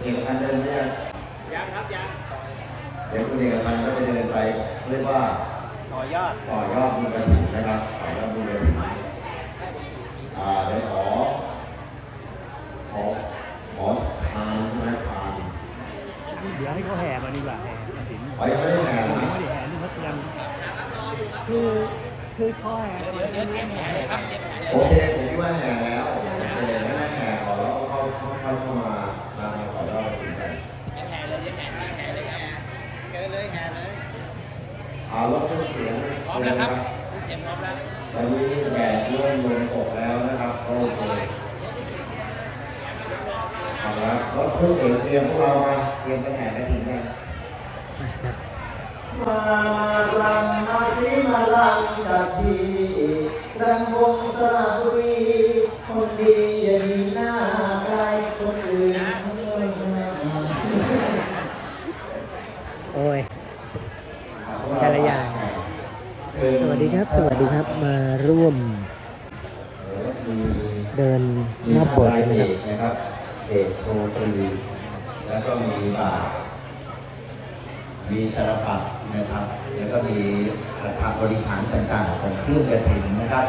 เอกพันธ์เดินเนี่ยยังครับยังเดี๋ยวคุณเอกพันธ์ก็จะเดินไปเขาเรียกว่าต่อยอดต่อยอดบุญกระถิ่นนะครับต่อยอดบุญกระถิ่นอ่าเดี๋ยวขอขอขอทานใช่ไหมทานเดี๋ยวให้เขาแห่มาดีกว่าแห่กระถิ่นอ๋อยังไม่ได้แห่นะไม่ได้แห่นี่เขายังคือคือเขาแห่โอเคผมคิดว่าแห่แล้ว เข้าเข้าเข้าเข้ามามามาต่อยอดกระถิ่นกันแห่เลยแห่เลยแห่เลยแห่เลยแห่เลยเอาลดเครื่องเสียงพร้อมเตือแล้นวครับนะครับเตรียมพร้อมแล้ววันนี้แดดเริ่มลงตกแล้วนะครับโอเคเอาละรถเพื่อเสียงเตรียมพวกเรามาเตรียมกันแห่กระถิ่นกันมาลังมาสีมาลังกับพี่ดังวงสระบุรี คนดีอย่ามีหน้าใครคนอื่น โอ้ย แต่ละอย่าง สวัสดี ครับ สวัสดีครับ มาร่วมเดินมอบบทนะครับ เอกโทตรีแล้วก็มีบาทมีตรปัดนะครับ แล้วก็มีอัฐบริหารต่างๆ ของเครื่องกระถิ่นนะครับ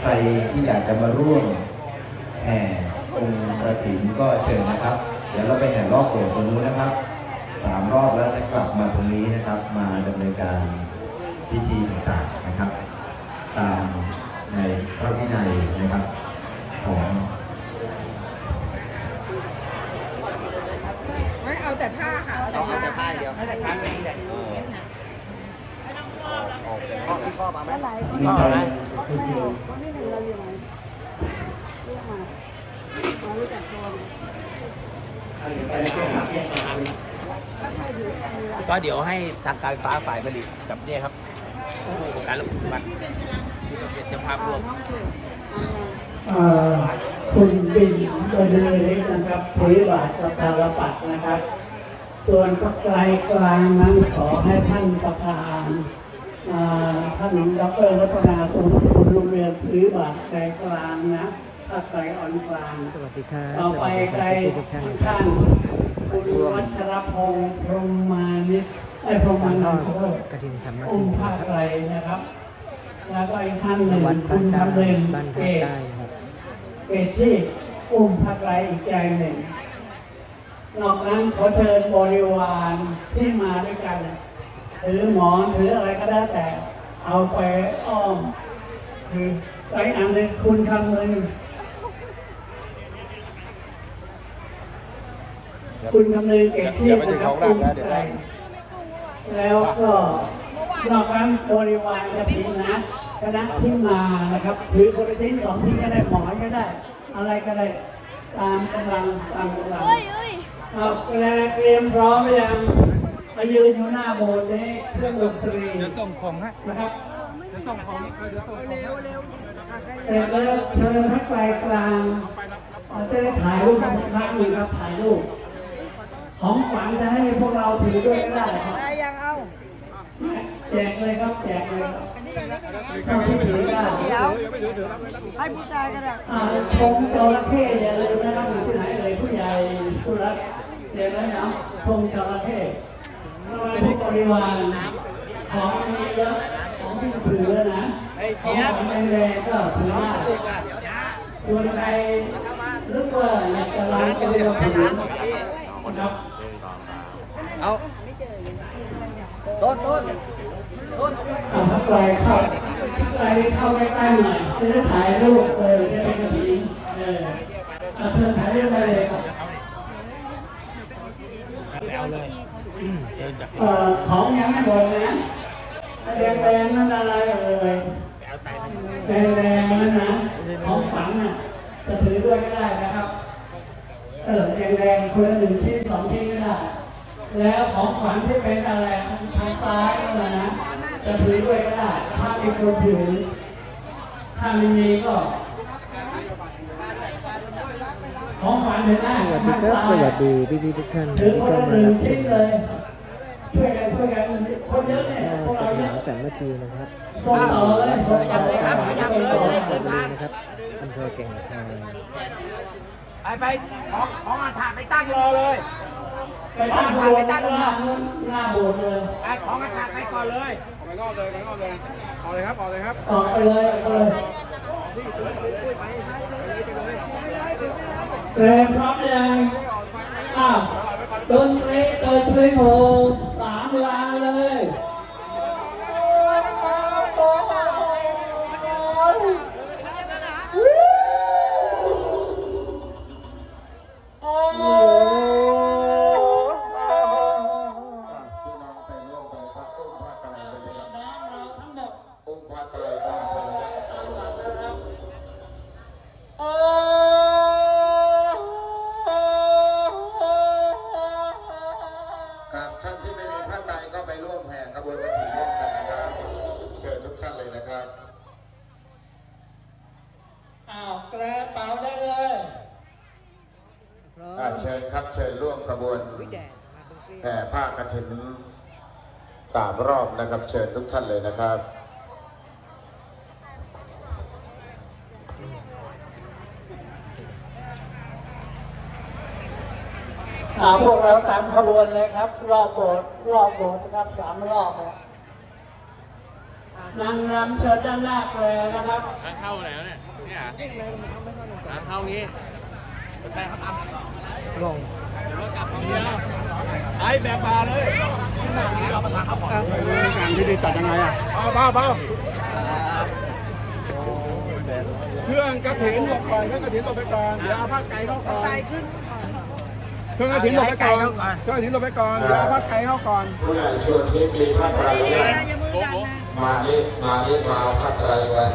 ใครที่อยากจะมาร่วมแห่องค์กระถิ่นก็เชิญนะครับ เดี๋ยวเราไปแห่รอบโบสถ์ตรงนู้นนะครับสามรอบแล้วจะกลับมาตรงนี้นะครับ มาดำเนินการพิธีต่างๆนะครับ ในพระวินัยนะครับของไม่เอาแต่ผ้าค่ะเอาแต่ผ้าเอาแต่ผ้าเดียวเอาแต่ผ้าผ้าเดียวข้อพี่ข้อมาไหมพ่อนะก็เดี๋ยวให้ทางการไฟฟ้าฝ่ายผลิตกับเนี่ยครับผู้ประกอบการระบบมัน เป็นเจ้าภาพร่วมเอ่อคุณบินเดอเดเล็กนะครับถือบาทกับตาลปัดนะครับ ส่วนประกายกลางนั้นขอให้ท่านประธานอ่าท่านดรรัตนาสุนทรลุงเรืองถือบาทไกลกลางนะถ้าไกลอ่อนกลางสวัสดีครับต่อไปไกลทุกท่านข้างๆคุณวัชรพงศ์พรหมานิตไอ้ยพรหมานันท์ขอโทษกระถิ่นสามัคองคีค์พระไกรนะครับ แล้วก็อีกท่านหนึ่งวัดคุบ้านณใต้ทำเรนบ้านเอท่ากใต้ครับเอกที่อุ้มพระไกรอีกใจหนึ่ง นอกนั้นขอเชิญบริวารที่มาด้วยกันถือหมอนถืออะไรก็ได้แต่ เอาไปอ้อมคือไปอันหนึงคุณทำหนึ่งคุณคำนึงเอกที่นะครับอุ้มพระไกรแล้วก็ นอกนั้นบริวารจะพิมนะคณะที่มานะครับ ถือคนละชิ้นสองชิ้นก็ได้หมอนก็ได้ อะไรก็ได้ตามกำลังตามกำลังเอาแกลเตรียมพร้อมหรือยังมายืนอยู่หน้าโบสถ์นี้เครื่องดนตรีเดี๋ยวส่งของฮะนะครับเดี๋ยวส่งของเดี๋ยวส่งของเสร็จแล้วเชิญพระไกลกลางเราจะได้ถ่ายรูปกันสักครั้งหนึ่งครับถ่ายรูปของขวัญจะให้พวกเราถือด้วยก็ได้ครับได้ยังเอา แจกเลยครับแจกเลยครับเท่าที่ถือได้เดี๋ยวให้ผู้ชายก็ได้อ่าคงจระเข้อย่าลืมนะครับอยู่ที่ไหนเอ่ยผู้ใหญ่ผู้รักเดี๋ยวนะนะคงจระเข้ทำไมพวกบริวารของมีเยอะของที่ถือนะของของแรงๆก็ถือได้ส่วนใครนึกว่าอยากจะล้างก็เรียกว่าถือนะครับเอาต้นต้นต้นเอาพักไกลเข้าพักไกลเข้าใกล้ๆหน่อยจะได้ถ่ายรูปเออจะเป็นกระถิ่นเออเอาเชิญถ่ายรูปไปเลยครับเอาเลยเอ่อของยังไม่หมดนะแดงแดงๆนั่นอะไรเอ่ยแดงแดงๆนั่นนะของฝังน่ะจะถือด้วยก็ได้นะครับ เออแดงแดงๆคนละหนึ่งชิ้นสองชิ้นก็ได้แล้วของขวัญที่เป็นอะไรทางซ้ายนั่นนะ ก็ถือด้วยก็ได้ ถ้ามีคนถือ ถ้าไม่มีก็ ของฝันเถอะนะสวัสดีครับสวัสดีพี่พี่ๆทุกท่านถือที่คนเข้าละหมานึ่งรับชชิ้นมเลยช่วยกันช่วยกันคนเยอะเนี่ยก็พวกกเราฎหเยมาอะยสามัคคีนะครับส่งต่อเลยส่งต่อเลยจัคงรับหวัดส่งจังหต่อวัดสระบุรีนะครับอำเภอแก่งคอยไปไปของของอาถรรพ์ไปตั้งรอเลยไปตั้งโบสถ์หน้านู้นหน้าโบสถ์เลย ไปของอาถรรพ์ไปก่อนเลย ไปนอกเลยไปนอกเลยออกเลยครับออกเลยครับออกไปเลยออกไปเลยเตรียมพร้อมยังอ้าวดนตรีเปิดเพลงโหสามลาเลย เชิญทุกท่านเลยนะครับอ่าพวกเราตามขบวนเลยครับ รอบโบสถ์รอบโบสถ์นะครับสามรอบเลยนางรำเชิญด้านหน้าเลยนะครับทางเข้าไหนวะเนี่ยเนี่ยทางเข้างี้ลงไอ้แบบมาเลย การที่ดีจัดยังไงอะเบาเบาเครื่องกระถินหลบก่อนเครื่องกระถินหลบไปก่อนเดี๋ยวเอาผ้าไก่เข้าก่อนตายขึ้นเครื่องกระถินหลบไปก่อนเครื่องกระถินหลบไปก่อนเดี๋ยวเอาผ้าไก่เข้าก่อนผู้ใหญ่ชวนทิพย์รีผ้าไตรนี่นะนะอย่ามือดันนะมานี่มานี่มาเอาผ้าไตรกัน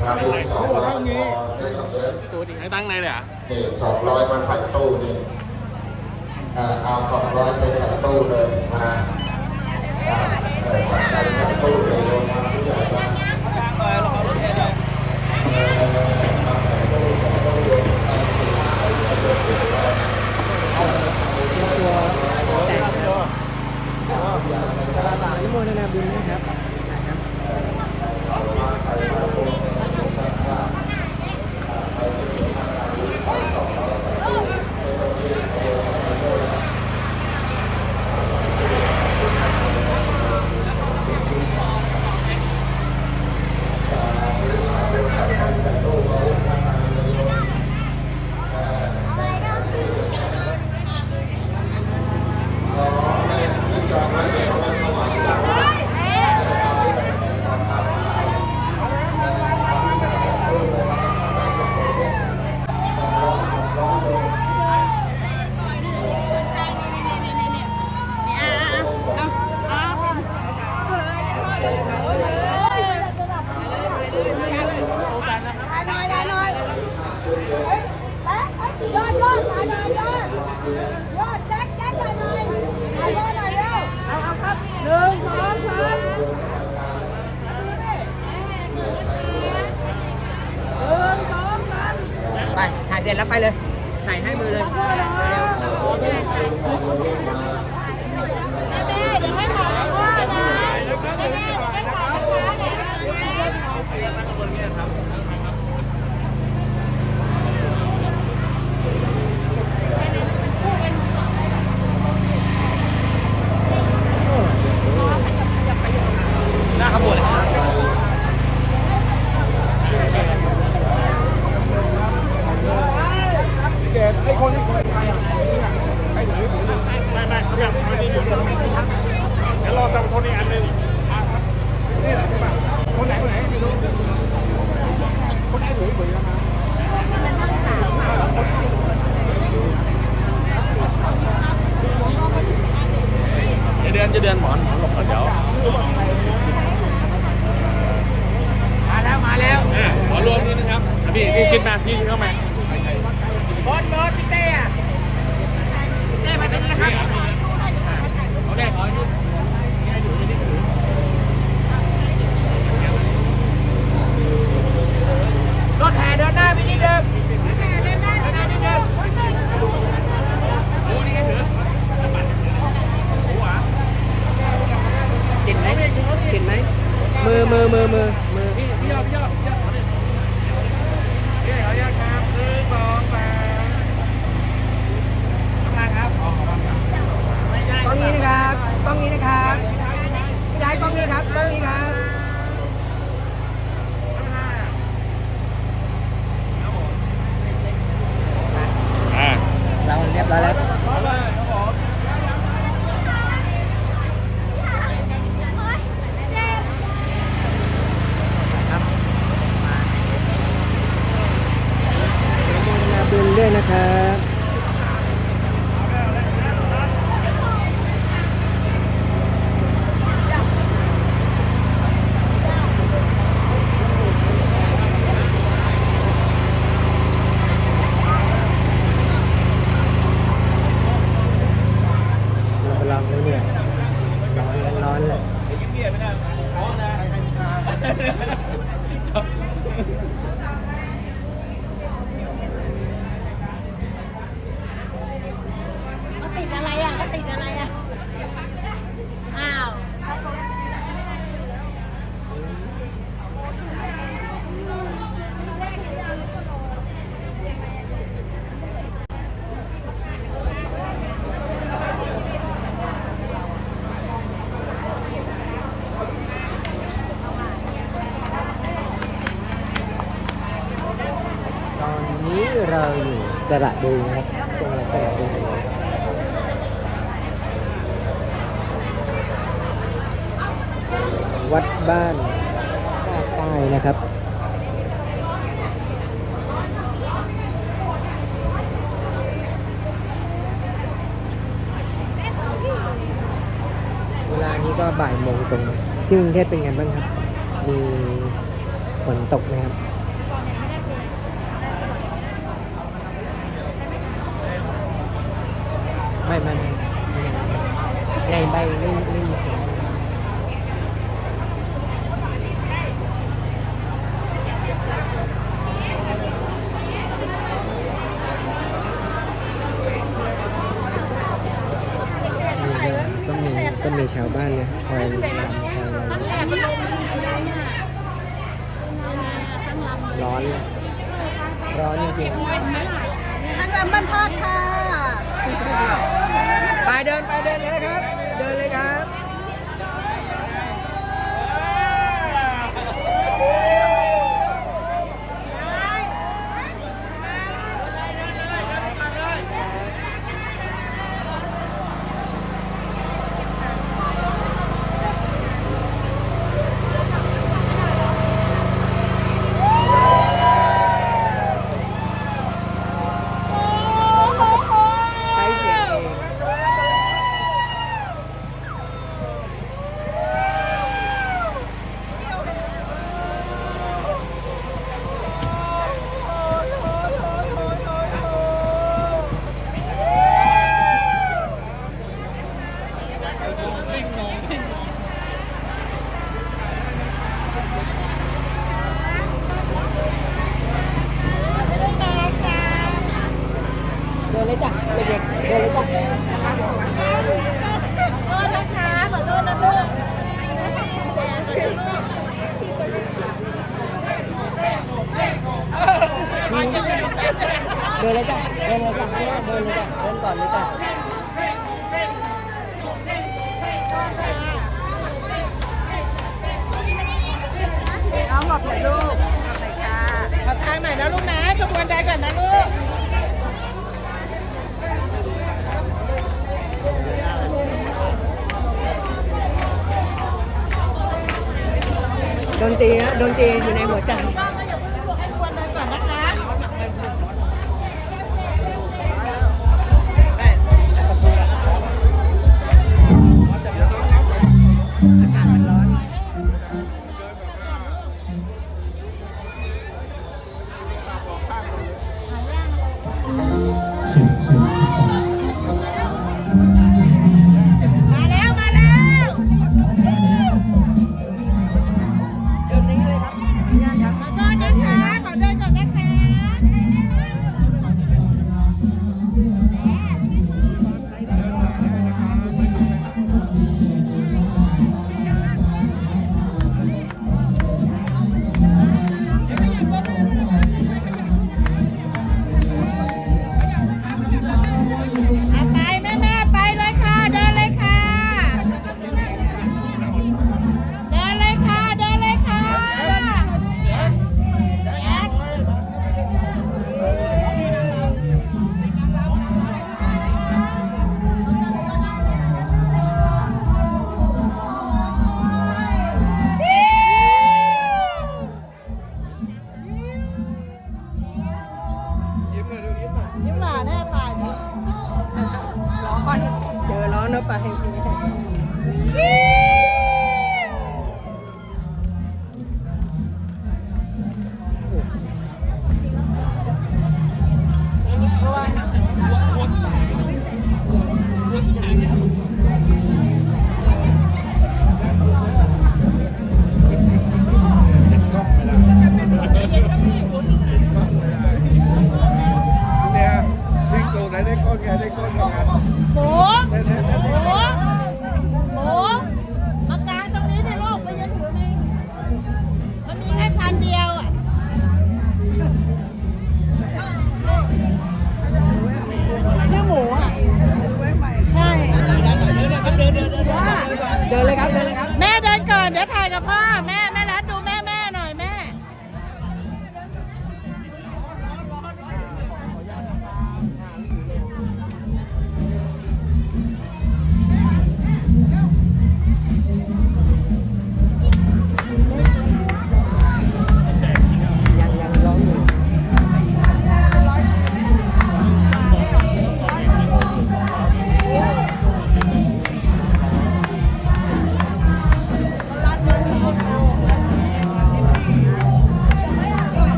พระบุญสองร้อยพอได้กับเยอะตัวนี้ให้ตั้งในเลยอะนี่สองร้อยมาใส่ตู้นี่ เอาสองร้อยไปใส่ตู้เลยมาอ่าเออใส่ใส่ตู้เลยลงมาผู้ใหญ่มาอนุโมทนาบุญนะครับ วัดบ้านใต้นะครับเวลานี้ก็บ่ายโมงตรงที่กรุงเทพเป็นไงบ้างครับ มีฝนตกไหมครับไม่ไม่ไม่ในใบไม่ไม่มีเสียงก็ มีก็มีชาวบ้านนะคอยรำคอยอะไรร้อนเลยร้อนจริงๆนักรำบ้านทอดค่ะ ไปเดินไปเดินเลยนะครับ เดินเลยครับ ใช้เสียงเอง เดินเลยจ้ะเด็กๆเดินเลยจ้ะ ขอโทษนะคะ ขอโทษนะลูก เดินเลยจ้ะเดินเลยจ้ะเดินเลยจ้ะเดินก่อนเลยจ้ะน้องหลบหน่อยลูกหลบหน่อยค่ะขอทางหน่อยนะลูกนะขบวนใดก่อนนะลูกดนตรีฮะดนตรีอยู่ในหัวใจต้อง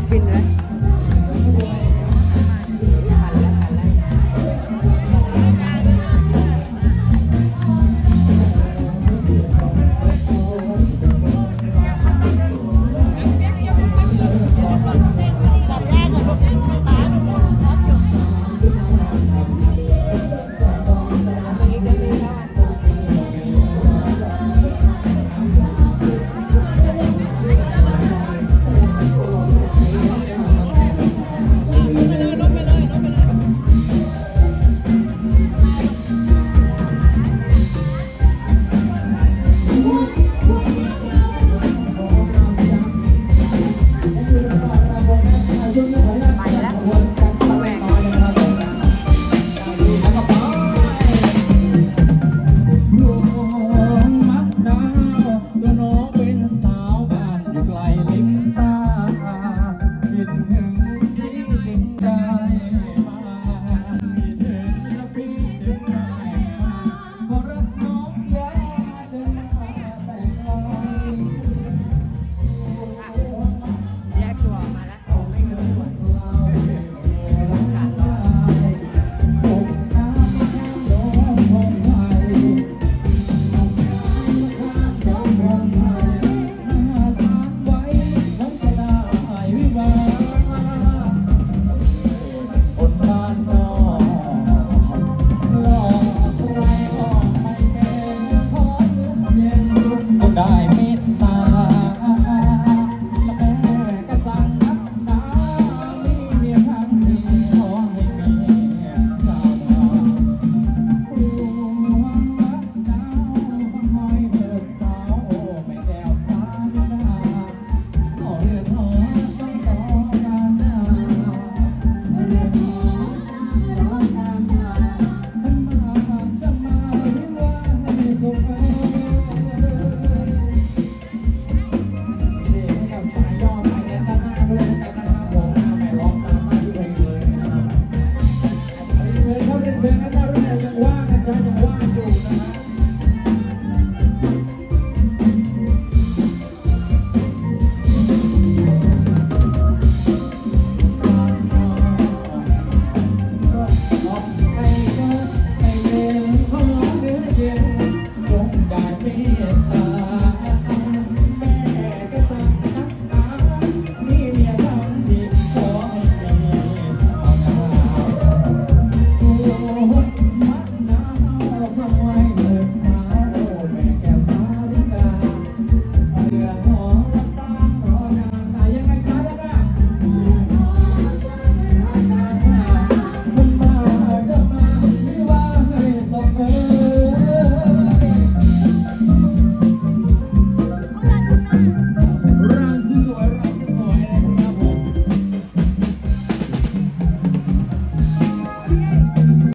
not been